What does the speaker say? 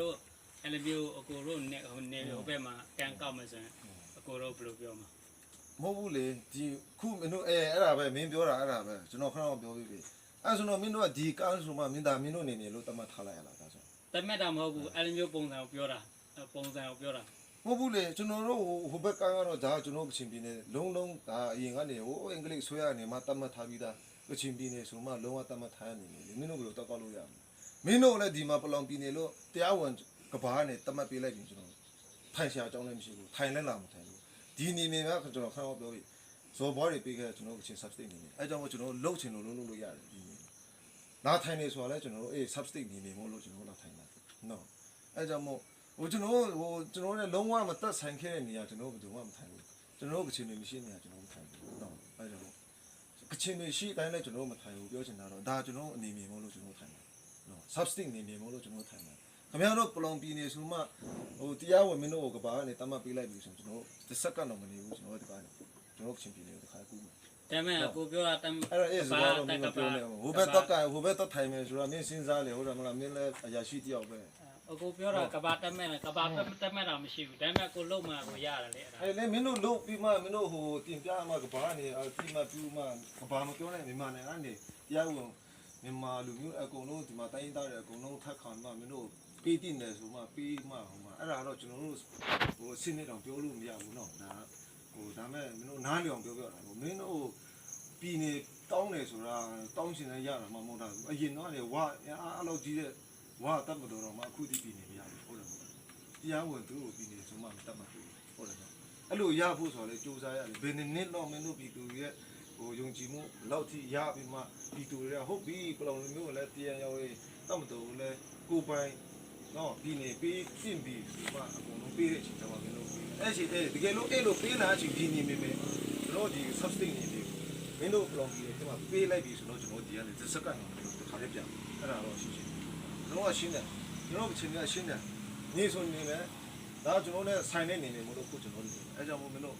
တို့အဲ့လိုမျိုးအကိုတို့နဲ့ဟိုနေဟိုဘက်မှာကန်ကောက်မယ်ဆိုရင်အကိုတို့ဘယ်လိုပြောမှာမဟုတ်ဘူးလေဒီခုမင်းတို့အဲအဲ့ဒါပဲမင်းပြောတာအဲ့ဒါပဲကျွန်တော်ခဏတော့ပြောပြီးပြီအဲ့ဆိုတော့မင်းတို့ကဒီကားဆိုမှမင်းသားမင်းတို့နေနေလို့တတ်မှတ်ထားလိုက်ရလားဒါဆိုတမက်တာမဟုတ်ဘူးအဲ့လိုမျိုးပုံစံကိုပြောတာအဲ့ပုံစံကိုပြောတာမဟုတ်ဘူးလေကျွန်တော်တို့ဟိုဘက်ကားကတော့ဒါကျွန်တော်ကချင်ပြည်နယ်လုံးလုံးဒါအရင်ကနေဟိုအင်္ဂလိပ်ဆွဲရနေမှတတ်မှတ်ထားပြီးသားကချင်ပြည်နယ်ဆိုမှလုံးဝတတ်မှတ်ထားရနေတယ်မင်းတို့ဘယ်လိုတောက်ကောက်လို့ရမလဲ မင်းတို့လည်းဒီမှာပလောင်ပြည်နယ်လို့တရားဝင်ကဘာနဲ့တတ်မှတ်ပေးလိုက်ပြီကျွန်တော်ထိုင်ရှာအကြောင်းလည်းမရှိဘူးထိုင်လည်းလာမထိုင်ဘူးဒီနေနေကကျွန်တော်ခဏတော့ပြောပြီဇော်ဘောတွေပေးခဲ့ကျွန်တော်ကချင် substate နေနေအဲကြောင့်မို့ကျွန်တော်လှုပ်ချင်လို့လုံးလုံးလို့ရတယ်ဒီနေလာထိုင်နေဆိုတာလဲကျွန်တော်တို့အေး substate နေနေမို့လို့ကျွန်တော်လာထိုင်တာနော်အဲကြောင့်မို့ဟိုကျွန်တော်ဟိုကျွန်တော်လည်းလုံးဝမတက်ဆိုင်ခဲ့တဲ့နေရာကျွန်တော်ဘယ်သူမှမထိုင်ဘူးကျွန်တော်ကချင်နေမရှိနေရကျွန်တော်မထိုင်ဘူးတော့အဲကြောင့်ကချင်နေရှိတိုင်းလည်းကျွန်တော်မထိုင်ဘူးပြောချင်တာတော့ဒါကျွန်တော်အနေမြင်မို့လို့ကျွန်တော်ထိုင်တာနော် substance နေနေမို့လို့ကျွန်တော်ထိုင်တာခင်ဗျားတို့ပလုံပြည်နေဆိုမှဟိုတရားဝင်မင်းတို့ကဘာကနေတတ်မှတ်ပေးလိုက်ပြီဆိုကျွန်တော်တစ်စက္ကန့်တော့မနေဘူးကျွန်တော်ဒီကနေကျွန်တော်ကချင်ပြည်နေတခါကူးမယ်ဒါပေမဲ့အကိုပြောတာတမအဲ့တော့အေးစကားတော့မင်းမပြောနဲ့ဟိုဘက်တော့ကဟိုဘက်တော့ထိုင်မယ်ဆိုတာမင်းစဉ်းစားလေဟုတ်တယ်မလားမင်းလည်းအရာရှိတယောက်ပဲအကိုပြောတာကဘာတမက်လဲကဘာတမက်တာမရှိဘူးဒါပေမဲ့ကိုလုံးမှကိုရတယ်လေအဲ့ဒါအဲ့လေမင်းတို့လုတ်ပြီးမှမင်းတို့ဟိုတင်ပြမှကဘာနေအတိမပြူမှကဘာမပြောနိုင်မြန်မာနိုင်ငံကနေတရားဝင် မြန်မာလူမျိုးအကုန်လုံးဒီမှာတိုင်းသားတွေအကုန်လုံးထပ်ခံမှမင်းတို့ပေးတင်တယ်ဆိုမှပေးမှဟိုမှာအဲ့ဒါတော့ကျွန်တော်တို့ဟိုစနစ်တောင်ပြောလို့မရဘူးเนาะဒါဟိုဒါမဲ့မင်းတို့နားလျောင်ပြောပြောတာဟိုမင်းတို့ပြည်နေတောင်းတယ်ဆိုတာတောင်းရှင်လည်းရတာမှမဟုတ်တာဘူးအရင်တော့လေဝါအားအလောက်ကြီးတဲ့ဝါတတ်မတော်တော့မှအခုဒီပြည်နေမရဘူးဟုတ်တယ်မဟုတ်တရားဝင်သူ့ကိုပြည်နေဆိုမှမတတ်မှဘူးဟုတ်တယ် အဲ့လိုရဖို့ဆိုတော့လေစူးစမ်းရတယ်ဘယ်နှစ်နှစ်တော့မင်းတို့ပြည်သူရဲ့ ဟိုယုံကြည်မှုလောက်ထိရပြီးမှပြည်သူတွေကဟုတ်ပြီပလောင်လူမျိုးကိုလည်းတရားရောက်ရေးတတ်မတော်ဘူးလဲကိုပိုင်နော်ပြည်နေပေးပြင့်ပြီးဒီမှာအကုန်လုံးပေးတဲ့အချိန်ကျမှမင်းတို့ပေးအဲ့ချိန်အဲ့တကယ်လို့အဲ့လိုပေးလာအချိန်ပြည်နေမေမေကျွန်တော်ဒီ substance နေတယ်မင်းတို့ပလောင်ပြည်ဒီမှာပေးလိုက်ပြီဆိုတော့ကျွန်တော်ဒီကနေတစ်စက္ကန့်တော့တစ်ခါလေးပြန်အဲ့ဒါတော့ရှိရှိကျွန်တော်ကရှင်းတယ်ကျွန်တော်ကချင်းကရှင်းတယ်နေဆိုနေမယ်ဒါကျွန်တော်နဲ့ဆိုင်နေနေနေမလို့ခုကျွန်တော်နေအဲကြောင့်မို့မင်းတို့